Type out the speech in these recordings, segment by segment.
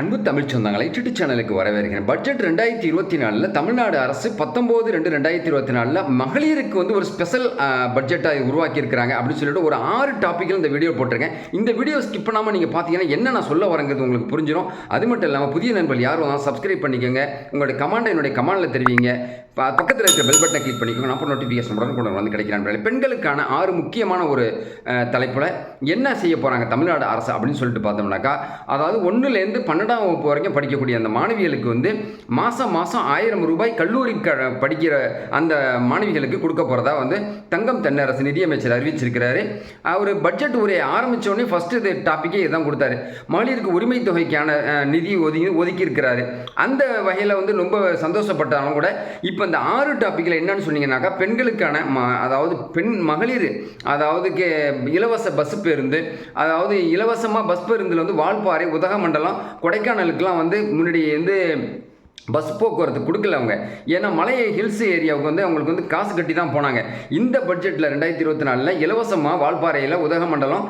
அன்பு தமிழ் சொந்தங்களை யூடியூப் சேனலுக்கு வரவேற்கிறேன். பட்ஜெட் ரெண்டாயிரத்தி இருபத்தி நாலில் தமிழ்நாடு அரசு பத்தொம்போது ரெண்டு ரெண்டாயிரத்தி இருபத்தி நாலில் மகளிருக்கு வந்து ஒரு ஸ்பெஷல் பட்ஜெட்டாக உருவாக்கியிருக்கிறாங்க அப்படின்னு சொல்லிட்டு ஒரு ஆறு டாப்பிக்கில் இந்த வீடியோ போட்டிருக்கேன். இந்த வீடியோ ஸ்கிப் பண்ணாமல் நீங்கள் பார்த்தீங்கன்னா என்ன நான் சொல்ல வரங்கிறது உங்களுக்கு புரிஞ்சிடும் அது மட்டும் இல்லாமல் புதிய நண்பர்கள் யாரும் சப்ஸ்கிரைப் பண்ணிக்கோங்க. உங்களுடைய கமாண்டை என்னுடைய கமாண்டில் தெரிவிங்க. பக்கத்தில் இருக்கிற பெல் பட்டனை கிளிக் பண்ணிக்கோங்க. அப்புறம் நோட்டிஃபிகேஷன் உடனுக்குடன் வந்து கிடைக்கிறான் பெண்களுக்கான ஆறு முக்கியமான ஒரு தலைப்பில் என்ன செய்ய போகிறாங்க தமிழ்நாடு அரசு அப்படின்னு சொல்லிட்டு பார்த்தோம்னாக்கா அதாவது ஒன்றுலேருந்து பன்னெண்டாம் வகுப்பு வரைக்கும் படிக்கக்கூடிய அந்த மாணவிகளுக்கு வந்து மாதம் மாதம் ஆயிரம் ரூபாய் கல்லூரி க படிக்கிற அந்த மாணவிகளுக்கு கொடுக்க போகிறதா வந்து தங்கம் தென்னரசு நிதியமைச்சர் அறிவிச்சிருக்கிறாரு. அவர் பட்ஜெட் உரையை ஆரம்பித்தோடனே ஃபஸ்ட்டு இது டாப்பிக்கே இதுதான் கொடுத்தாரு. மகளிருக்கு உரிமை தொகைக்கான நிதி ஒதுக்கி ஒதுக்கியிருக்கிறாரு. அந்த வகையில் வந்து ரொம்ப சந்தோஷப்பட்டாலும் கூட இப்போ இந்த ஆறு டாப்பிக்கில் என்னன்னு சொன்னீங்கன்னாக்கா பெண்களுக்கான ம அதாவது பெண் மகளிர் அதாவது இலவச பஸ் பேருந்து அதாவது இலவசமாக பஸ் பேருந்தில் வந்து வால்பாறை உதகமண்டலம் கொடைக்கானலுக்கெல்லாம் வந்து முன்னாடி வந்து பஸ் போக்குவரத்து கொடுக்கல அவங்க. ஏன்னா மலை ஹில்ஸ் ஏரியாவுக்கு வந்து அவங்களுக்கு வந்து காசு கட்டி தான் போனாங்க. இந்த பட்ஜெட்டில் ரெண்டாயிரத்தி இருபத்தி நாலில் இலவசமாக வால்பாறையில் உதகமண்டலம்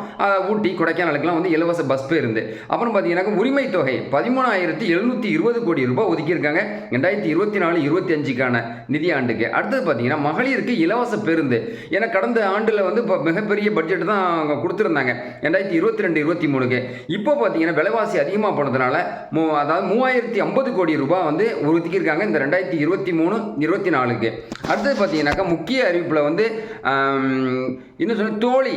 ஊட்டி கொடைக்கானலுக்குலாம் வந்து இலவச பஸ் பேருந்து அப்புறம் பார்த்தீங்கன்னாக்கா உரிமை தொகை பதிமூணாயிரத்தி எழுநூற்றி இருபது கோடி ரூபாய் ஒதுக்கியிருக்காங்க. ரெண்டாயிரத்தி இருபத்தி நாலு இருபத்தி அஞ்சுக்கான நிதியாண்டுக்கு. அடுத்தது பார்த்தீங்கன்னா மகளிருக்கு இலவச பேருந்து. ஏன்னா கடந்த ஆண்டில் வந்து இப்போ மிகப்பெரிய பட்ஜெட் தான் அவங்க கொடுத்துருந்தாங்க. ரெண்டாயிரத்தி இருபத்தி ரெண்டு இருபத்தி மூணுக்கு. இப்போ பார்த்தீங்கன்னா விலைவாசி அதிகமாக போனதுனால மூ அதாவது மூவாயிரத்தி ஐம்பது கோடி ரூபாய் வந்து ஒதுக்கியிருக்காங்க இந்த ரெண்டாயிரத்தி இருபத்தி மூணு இருபத்தி நாலுக்கு. அடுத்தது பார்த்தீங்கன்னாக்கா முக்கிய அறிவிப்பில் வந்து இன்னும் சொன்ன தோழி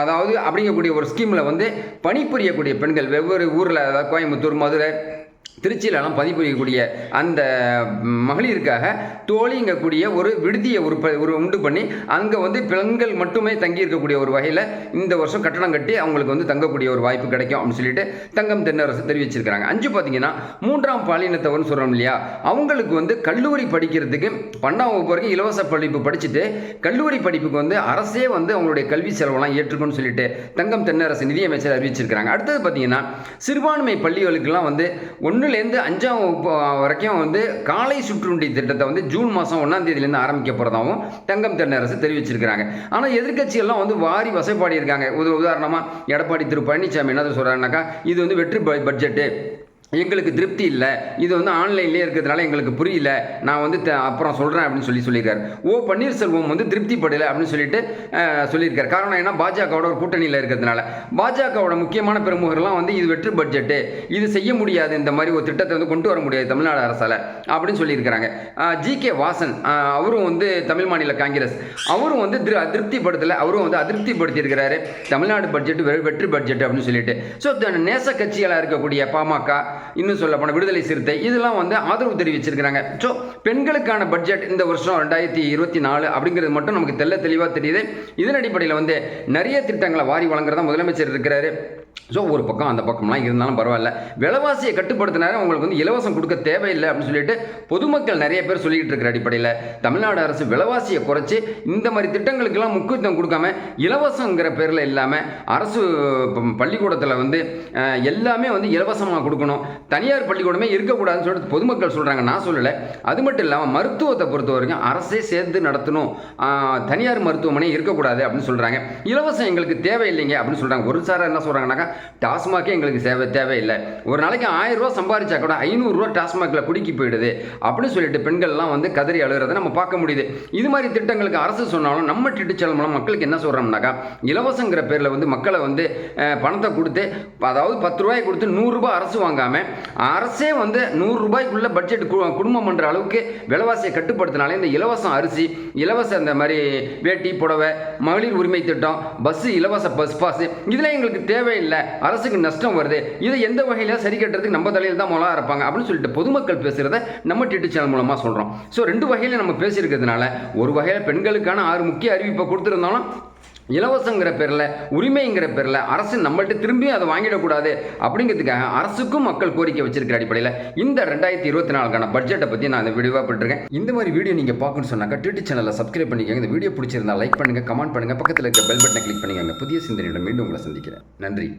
அதாவது அப்படிங்கக்கூடிய ஒரு ஸ்கீமில் வந்து பணிபுரியக்கூடிய பெண்கள் வெவ்வேறு ஊரில் அதாவது கோயம்புத்தூர் மதுரை திருச்சியிலலாம் பதிப்புரியக்கூடிய அந்த மகளிருக்காக தோழிங்கக்கூடிய ஒரு விடுதியை உருப்ப ஒரு உண்டு பண்ணி அங்கே வந்து பெண்கள் மட்டுமே தங்கி இருக்கக்கூடிய ஒரு வகையில் இந்த வருஷம் கட்டணம் கட்டி அவங்களுக்கு வந்து தங்கக்கூடிய ஒரு வாய்ப்பு கிடைக்கும் அப்படின்னு சொல்லிட்டு தங்கம் தென்னரசு தெரிவிச்சிருக்கிறாங்க. அஞ்சு பார்த்தீங்கன்னா மூன்றாம் பாலினத்தவர்னு சொல்கிறோம் இல்லையா? அவங்களுக்கு வந்து கல்லூரி படிக்கிறதுக்கு பன்னெண்டாம் வகுப்பு வரைக்கும் இலவச படிப்பு படிச்சுட்டு கல்லூரி படிப்புக்கு வந்து அரசே வந்து அவங்களுடைய கல்வி செலவெல்லாம் ஏற்றுக்கும்னு சொல்லிட்டு தங்கம் தென்னரசு நிதியமைச்சர் அறிவிச்சிருக்கிறாங்க. அடுத்தது பார்த்தீங்கன்னா சிறுபான்மை பள்ளிகளுக்கெல்லாம் வந்து ஒன்று ஒன்றுலேருந்து அஞ்சாம் வகுப்பு வரைக்கும் வந்து காலை சுற்றுண்டி திட்டத்தை வந்து ஜூன் மாதம் ஒன்றாம் தேதியிலேருந்து ஆரம்பிக்க போகிறதாகவும் தங்கம் தென்னரசு தெரிவிச்சிருக்கிறாங்க. ஆனால் எதிர்கட்சியெல்லாம் வந்து வாரி வசைப்பாடி இருக்காங்க உதாரணமாக எடப்பாடி திரு பழனிசாமி என்ன சொல்கிறாங்கனாக்கா இது வந்து வெற்றி ப- பட்ஜெட்டு. எங்களுக்கு திருப்தி இல்லை. இது வந்து ஆன்லைன்லேயே இருக்கிறதுனால எங்களுக்கு புரியல. நான் வந்து த- அப்புறம் சொல்கிறேன் அப்படின்னு சொல்லி சொல்லியிருக்காரு. ஓ பன்னீர்செல்வம் வந்து திருப்திப்படலை அப்படின்னு சொல்லிட்டு சொல்லியிருக்காரு. காரணம் என்ன பாஜகவோட ஒரு கூட்டணியில் இருக்கிறதுனால. பாஜகவோட முக்கியமான பிரமுகர்லாம் வந்து இது வெற்றி பட்ஜெட்டு. இது செய்ய முடியாது. இந்த மாதிரி ஒரு திட்டத்தை வந்து கொண்டு வர முடியாது தமிழ்நாடு அரசால் அப்படின்னு சொல்லியிருக்கிறாங்க. ஜி கே வாசன் அவரும் வந்து தமிழ் மாநில காங்கிரஸ். அவரும் வந்து திரு அதிருப்திப்படுத்தலை. அவரும் வந்து அதிருப்திப்படுத்தியிருக்கிறாரு. தமிழ்நாடு பட்ஜெட் வெ- வெற்றி பட்ஜெட் அப்படின்னு சொல்லிட்டு. ஸோ நேச கட்சிகளாக இருக்கக்கூடிய பாமக இன்னும் சொல்ல போனால் விடுதலை சிறுத்தை இதெல்லாம் வந்து ஆதரவு தெரிவிச்சிருக்கிறாங்க. ஸோ பெண்களுக்கான பட்ஜெட் இந்த வருஷம் ரெண்டாயிரத்தி இருபத்தி நாலு அப்படிங்கிறது மட்டும் நமக்கு தெல்ல தெளிவாக தெரியுது. இதன் அடிப்படையில் வந்து நிறைய திட்டங்களை வாரி வழங்குறதா முதலமைச்சர் இருக்கிறாரு. ஸோ ஒரு பக்கம் அந்த பக்கம்லாம் இருந்தாலும் பரவாயில்ல. விலைவாசியை கட்டுப்படுத்தினாரு அவங்களுக்கு வந்து இலவசம் கொடுக்க தேவையில்லை அப்படின்னு சொல்லிட்டு பொதுமக்கள் நிறைய பேர் சொல்லிக்கிட்டு இருக்கிற அடிப்படையில் தமிழ்நாடு அரசு விலைவாசியை குறைச்சி இந்த மாதிரி திட்டங்களுக்கெல்லாம் முக்கியத்துவம் கொடுக்காம இலவசங்கிற பேரில் இல்லாமல் அரசு பள்ளிக்கூடத்தில் வந்து எல்லாமே வந்து இலவசமாக கொடுக்கணும். தனியார் பள்ளிக்கூடமே இருக்கக்கூடாதுன்னு சொல்லிட்டு பொதுமக்கள் சொல்கிறாங்க நான் சொல்லலை. அது மட்டும் இல்லாமல் மருத்துவத்தை பொறுத்த வரைக்கும் அரசே சேர்ந்து நடத்தணும். தனியார் மருத்துவமனை இருக்கக்கூடாது அப்படின்னு சொல்கிறாங்க இலவசம் எங்களுக்கு தேவையில்லைங்க அப்படின்னு சொல்கிறாங்க ஒரு சாரா என்ன சொல்கிறாங்கன்னா சொன்னாக்கா டாஸ்மாகே எங்களுக்கு தேவை தேவையில்லை. ஒரு நாளைக்கு ஆயிரம் ரூபா சம்பாதிச்சா கூட ஐநூறுரூவா டாஸ்மாகில் குடிக்கி போயிடுது. அப்படின்னு சொல்லிட்டு பெண்கள்லாம் வந்து கதறி அழுகிறத நம்ம பார்க்க முடியுது. இது மாதிரி திட்டங்களுக்கு அரசு சொன்னாலும் நம்ம திட்டச்சல் மூலம் மக்களுக்கு என்ன சொல்கிறோம்னாக்கா இலவசங்கிற பேரில் வந்து மக்களை வந்து பணத்தை கொடுத்து அதாவது பத்து ரூபாய் கொடுத்து நூறுரூபா அரசு வாங்காமல் அரசே வந்து நூறுரூபாய்க்குள்ளே பட்ஜெட் கு- குடும்பம் பண்ணுற அளவுக்கு விலைவாசியை கட்டுப்படுத்தினாலே இந்த இலவசம் அரிசி இலவச இந்த மாதிரி வேட்டி புடவை மகளிர் உரிமை திட்டம் பஸ்ஸு இலவச பஸ் பாஸ் இதெல்லாம் எங்களுக்கு தேவையில்லை. அரசுக்கு நஷ்டம் வருது. இதை எந்த வகையில் சரி கட்டுறதுக்கு நம்ம தலையில் தான் முதலாக இருப்பாங்க அப்படின்னு சொல்லிட்டு பொதுமக்கள் பேசுகிறத நம்ம டிட்டு சேனல் மூலமாக சொல்கிறோம் ஸோ ரெண்டு வகையில் நம்ம பேசியிருக்கிறதுனால ஒரு வகையில் பெண்களுக்கான ஆறு முக்கிய அறிவிப்பை கொடுத்துருந்தாலும் இலவசங்கிற பேரில் உரிமைங்கிற பேரில் அரசு நம்மள்ட்ட திரும்பியும் அதை வாங்கிடக்கூடாது அப்படிங்கிறதுக்காக அரசுக்கும் மக்கள் கோரிக்கை வச்சிருக்கிற அடிப்படையில் இந்த ரெண்டாயிரத்தி இருபத்தி நாலுக்கான பட்ஜெட்டை பற்றி நான் அந்த வீடியோவாக போட்டிருக்கேன். இந்த மாதிரி வீடியோ நீங்கள் பார்க்கணும்னு சொன்னாக்கா டிடி சேனலில் சப்ஸ்கிரைப் பண்ணிக்கோங்க. இந்த வீடியோ பிடிச்சிருந்தா லைக் பண்ணுங்கள் கமெண்ட் பண்ணுங்கள் பக்கத்தில் இருக்க பெல் பட்டனை கிளிக் பண்ணிக்கோங்க. புதிய சிந்தனையோட மீண்டும் உங்களை சந்திக்கிறேன். நன்றி.